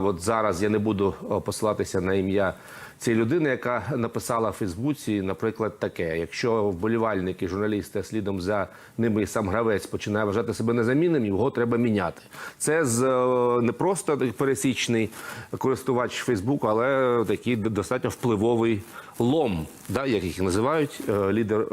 От зараз я не буду е, посилатися на ім'я цієї людини, яка написала в Фейсбуці, наприклад, таке: якщо вболівальники, журналісти, слідом за ними і сам гравець починає вважати себе незамінним, його треба міняти. Це з е, не просто пересічний користувач Фейсбуку, але такий достатньо впливовий лом, да, як їх називають, е, лідер.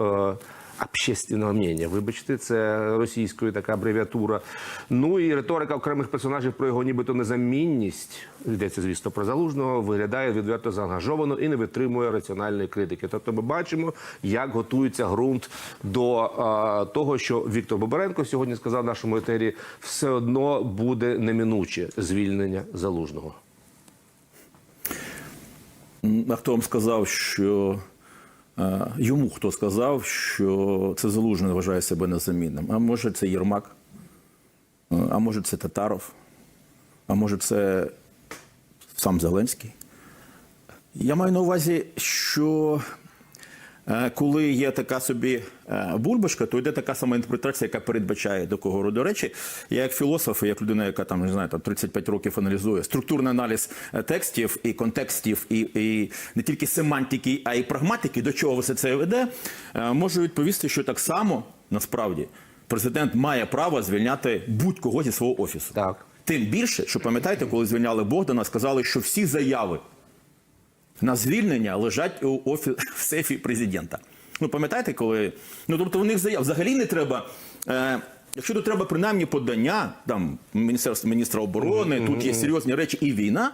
Е, общественного мнення. Вибачте, це російською така абревіатура. Ну і риторика окремих персонажів про його нібито незамінність, йдеться, звісно, про залужного, виглядає відверто заангажовано і не витримує раціональної критики. Тобто ми бачимо, як готується ґрунт до а, того, що Віктор Бобаренко сьогодні сказав в нашому етері, все одно буде неминуче звільнення залужного. А хто вам сказав, що е, йому хто сказав, що це залужний вважає себе незамінним? А може це Єрмак? А може це Татаров? А може це сам Зеленський? Я маю на увазі, що коли є така собі е, бульбашка, то йде така сама інтерпретація, яка передбачає до кого роду речі. Я як філософ, як людина, яка там не знаю, там 35 років аналізує структурний аналіз е, текстів і контекстів, і, і не тільки семантики, а й прагматики, до чого все це веде, е, можу відповісти, що так само насправді президент має право звільняти будь-кого зі свого офісу. Так. Тим більше, що пам'ятаєте, коли звільняли Богдана, сказали, що всі заяви на звільнення лежать у офі... в сейфі президента. Ну, пам'ятаєте, коли. Ну, тобто, у них заяв взагалі не треба. Е... Якщо тут треба принаймні подання, там Міністерство міністра оборони, тут є серйозні речі і війна,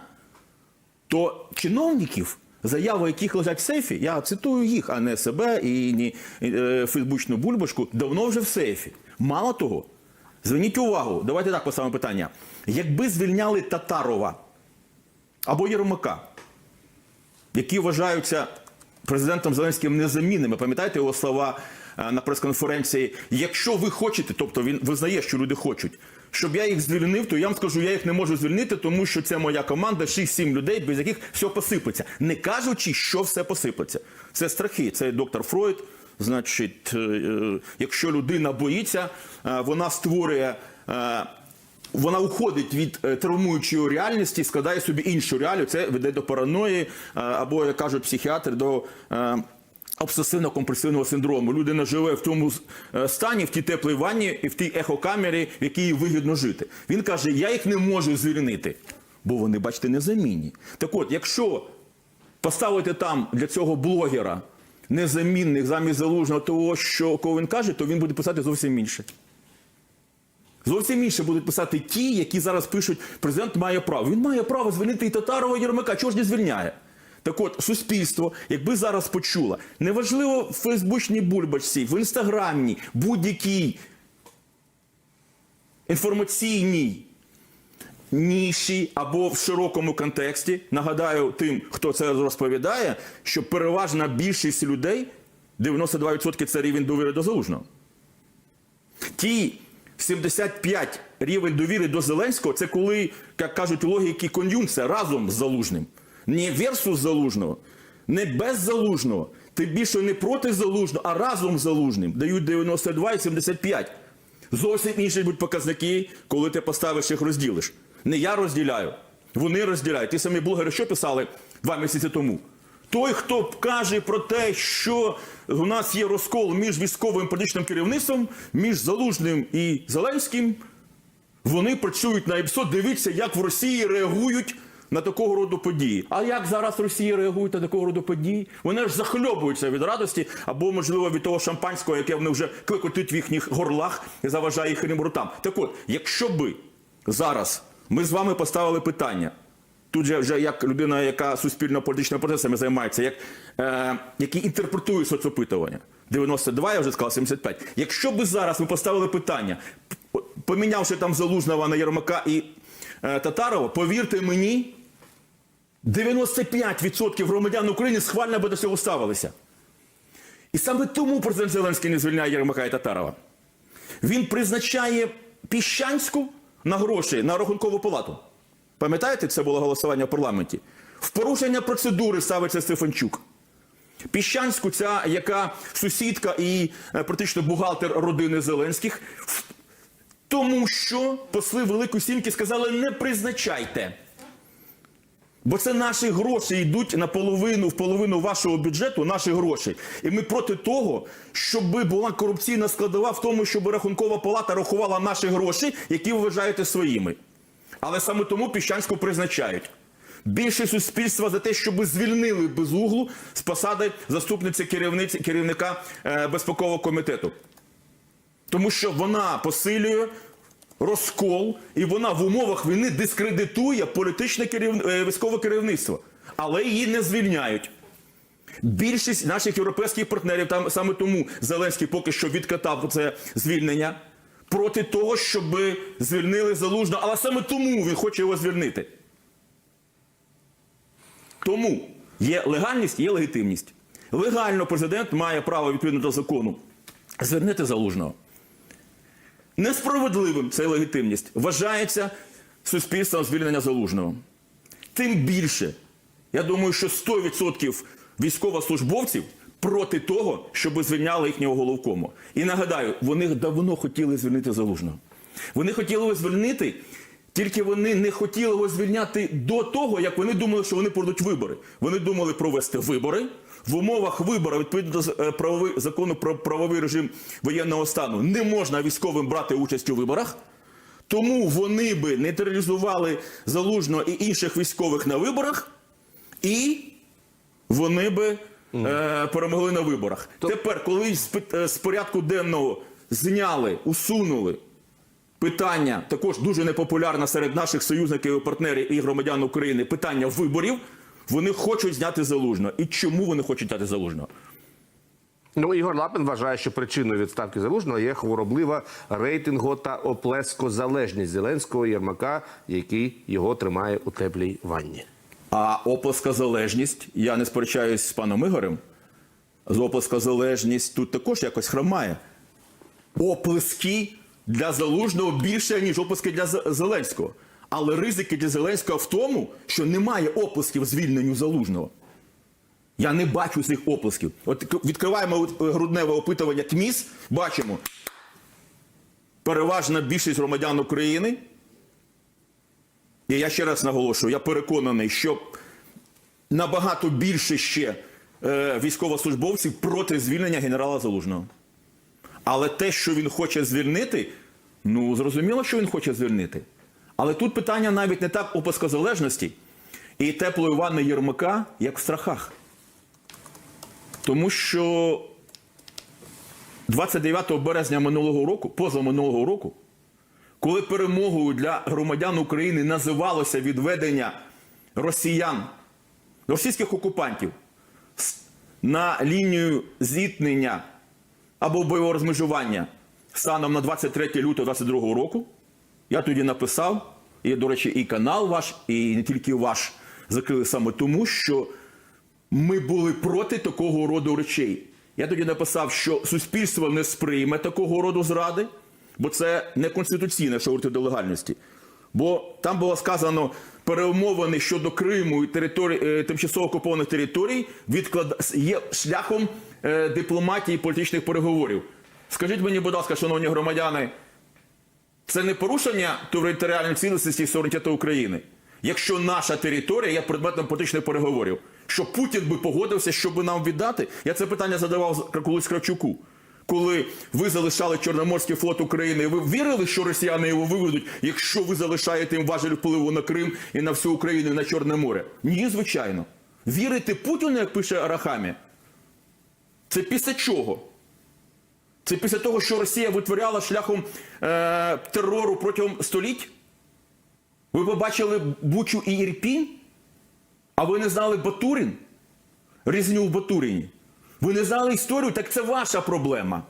то чиновників, заяви яких лежать в сейфі, я цитую їх, а не себе і ні е, фейсбучну бульбашку, давно вже в сейфі. Мало того, зверніть увагу, давайте так поставимо питання. Якби звільняли Татарова або Єрмака, які вважаються президентом Зеленським незамінними. Пам'ятаєте його слова е, на прес-конференції? Якщо ви хочете, тобто він визнає, що люди хочуть, щоб я їх звільнив, то я вам скажу, я їх не можу звільнити, тому що це моя команда, 6-7 людей, без яких все посипеться. Не кажучи, що все посипеться. Це страхи, це доктор Фройд. Значить, е, е, якщо людина боїться, вона створює. Вона уходить від е, травмуючої реальності, і складає собі іншу реалію. Це веде до параної, е, або, як кажуть психіатри, до е, обсесивно-компульсивного синдрому. Людина живе в тому стані, в тій теплій ванні і в тій ехокамері, в якій вигідно жити. Він каже: я їх не можу звільнити, бо вони, бачите, незамінні. Так от, якщо поставити там для цього блогера незамінних замість залужного того, що кого він каже, то він буде писати зовсім інше. Зовсім інше будуть писати ті, які зараз пишуть, президент має право. Він має право звільнити і Татарова і Єрмака. Чого ж не звільняє? Так от, суспільство, якби зараз почуло, неважливо в Фейсбучній бульбачці, в інстаграмній, будь-якій інформаційній ніші або в широкому контексті. Нагадаю тим, хто це розповідає, що переважна більшість людей, 92% це рівень довіри до залужного. Ті 75 рівень довіри до Зеленського, це коли, як кажуть логіки, кон'юнкція разом з залужним. Не версус залужного, не без залужного. Тим більше не проти залужного, а разом з залужним. Дають 92 і 75. Зовсім інші будуть показники, коли ти поставиш їх розділиш. Не я розділяю, вони розділяють. Ті самі блогери, що писали два місяці тому. Той, хто каже про те, що у нас є розкол між військовим політичним керівництвом, між Залужним і Зеленським, вони працюють на ІПСО. Дивіться, як в Росії реагують на такого роду події. А як зараз Росія реагує на такого роду події? Вони ж захльобуються від радості, або, можливо, від того шампанського, яке вони вже клекотить в їхніх горлах і заважає їхнім ротам. Так от, якщо би зараз ми з вами поставили питання. Тут же вже як людина, яка суспільно-політичними процесами займається, як, е, який інтерпретує соцопитування. 92, я вже сказав, 75. Якщо б зараз ми поставили питання, помінявши там Залужного на Єрмака і е, Татарова, повірте мені, 95% громадян України схвально би до цього ставилися. І саме тому президент Зеленський не звільняє Єрмака і Татарова. Він призначає Піщанську на гроші на рахункову палату. Пам'ятаєте, це було голосування в парламенті? В порушення процедури ставиться Стефанчук. Піщанську, ця яка сусідка і е, практично бухгалтер родини Зеленських, тому що посли Великої Сімки сказали: не призначайте. Бо це наші гроші йдуть наполовину, в половину вашого бюджету, наші гроші. І ми проти того, щоб була корупційна складова в тому, щоб рахункова палата рахувала наші гроші, які ви вважаєте своїми. Але саме тому Піщанську призначають. Більше суспільства за те, щоб звільнили безуглу з посади заступниці керівниці керівника е, безпекового комітету. Тому що вона посилює розкол, і вона в умовах війни дискредитує політичне керів... е, військове керівництво, але її не звільняють. Більшість наших європейських партнерів, там саме тому Зеленський поки що відкатав це звільнення проти того, щоб звільнили залужно, але саме тому він хоче його звільнити. Тому є легальність, є легітимність. Легально президент має право відповідно до закону звільнити залужного. Несправедливим ця легітимність вважається суспільством звільнення залужного. Тим більше, я думаю, що 100% військовослужбовців проти того, щоб звільняли їхнього головкому. І нагадаю, вони давно хотіли звільнити залужного. Вони хотіли його звільнити, тільки вони не хотіли його звільняти до того, як вони думали, що вони пройдуть вибори. Вони думали провести вибори. В умовах вибору, відповідно до е, правовий, закону про правовий режим воєнного стану, не можна військовим брати участь у виборах. Тому вони би нейтралізували залужного і інших військових на виборах, і вони би е, перемогли на виборах. Тепер, коли з, е, з порядку денного зняли, усунули питання, також дуже непопулярне серед наших союзників і партнерів і громадян України, питання виборів, вони хочуть зняти залужного. І чому вони хочуть зняти залужного? Ну, Ігор Лапін вважає, що причиною відставки залужного є хвороблива рейтинго та оплескозалежність Зеленського Єрмака, який його тримає у теплій ванні. А оплескозалежність, я не сперечаюсь з паном Ігорем, з оплескозалежність тут також якось хромає. Оплески для залужного більше, ніж оплески для Зеленського. Але ризики для Зеленського в тому, що немає оплесків звільненню залужного. Я не бачу цих оплесків. От відкриваємо е, грудневе опитування ТМІС, бачимо. Переважна більшість громадян України і я ще раз наголошую, я переконаний, що набагато більше ще е, військовослужбовців проти звільнення генерала Залужного. Але те, що він хоче звільнити, ну зрозуміло, що він хоче звільнити. Але тут питання навіть не так у опускозалежності і теплої ванни Єрмака, як в страхах. Тому що 29 березня минулого року, позаминулого року, коли перемогою для громадян України називалося відведення росіян, російських окупантів на лінію зіткнення або бойового розмежування станом на 23 лютого 2022 року, я тоді написав, і, до речі, і канал ваш, і не тільки ваш закрили саме тому, що ми були проти такого роду речей. Я тоді написав, що суспільство не сприйме такого роду зради, бо це не конституційне, що говорити до легальності. Бо там було сказано перемовини щодо Криму і території, е, тимчасово окупованих територій відклад... є шляхом е, дипломатії і політичних переговорів. Скажіть мені, будь ласка, шановні громадяни, це не порушення територіальної цілісності і суверенітету України, якщо наша територія є предметом політичних переговорів. Що Путін би погодився, щоб нам віддати? Я це питання задавав Кравчуку. Коли ви залишали Чорноморський флот України, ви вірили, що росіяни його виведуть, якщо ви залишаєте їм важель впливу на Крим і на всю Україну і на Чорне море? Ні, звичайно. Вірите Путіну, як пише Арахамі? Це після чого? Це після того, що Росія витворяла шляхом е, терору протягом століть? Ви побачили Бучу і Ірпінь? А ви не знали Батурин? Різню в Батуріні. Ви не знали історію, так це ваша проблема,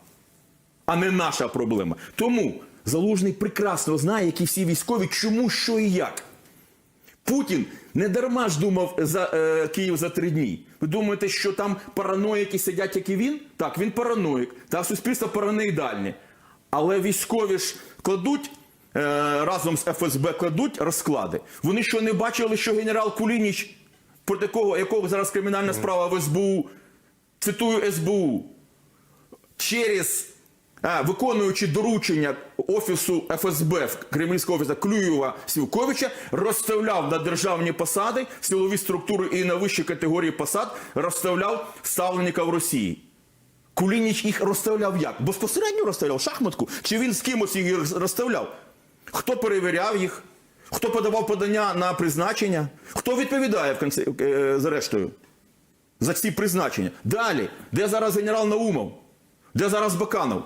а не наша проблема. Тому Залужний прекрасно знає, які всі військові, чому, що і як. Путін не дарма ж думав за е, Київ за три дні. Ви думаєте, що там параноїки сидять, як і він? Так, він параноїк. Та суспільство параноїдальне. Але військові ж кладуть е, разом з ФСБ кладуть розклади. Вони що не бачили, що генерал Кулініч, проти кого, якого зараз кримінальна справа в СБУ, цитую СБУ, через а, виконуючи доручення офісу ФСБ Кремлівського офісу Клюєва Сілковича, розставляв на державні посади, силові структури і на вищі категорії посад розставляв ставленника в Росії. Кулініч їх розставляв як? Безпосередньо розставляв шахматку? Чи він з кимось їх розставляв? Хто перевіряв їх? Хто подавав подання на призначення? Хто відповідає в кінці, е, зрештою за ці призначення? Далі, де зараз генерал Наумов? Де зараз Баканов?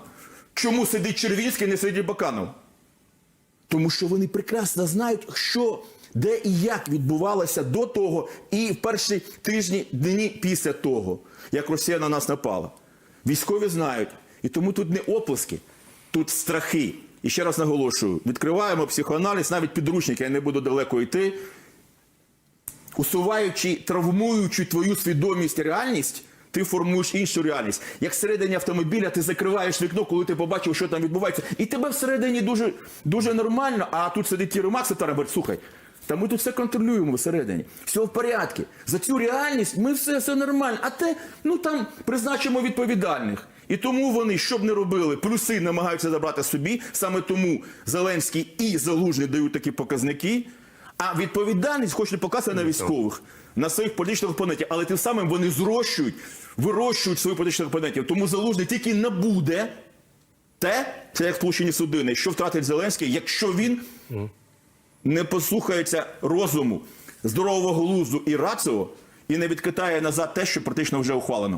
Чому сидить Червінський, не сидить Баканов? Тому що вони прекрасно знають, що де і як відбувалося до того, і в перші тижні дні після того, як Росія на нас напала. Військові знають. І тому тут не оплески, тут страхи. І ще раз наголошую: відкриваємо психоаналіз, навіть підручники, я не буду далеко йти. Усуваючи, травмуючи твою свідомість реальність, ти формуєш іншу реальність. Як всередині автомобіля ти закриваєш вікно, коли ти побачив, що там відбувається, і тебе всередині дуже, дуже нормально, а тут сидить Єремак Сатара, говорить, слухай, та ми тут все контролюємо всередині. Все в порядку. За цю реальність ми все, все нормально. А те, ну там призначимо відповідальних. І тому вони, що б не робили, плюси намагаються забрати собі. Саме тому Зеленський і Залужний дають такі показники. А відповідальність хочуть показати на військових, на своїх політичних опонентів. Але тим самим вони зрощують, вирощують своїх політичних опонентів. Тому залужний тільки набуде те, це як сполучені судини, що втратить Зеленський, якщо він не послухається розуму, здорового глузду і раціо, і не відкидає назад те, що практично вже ухвалено.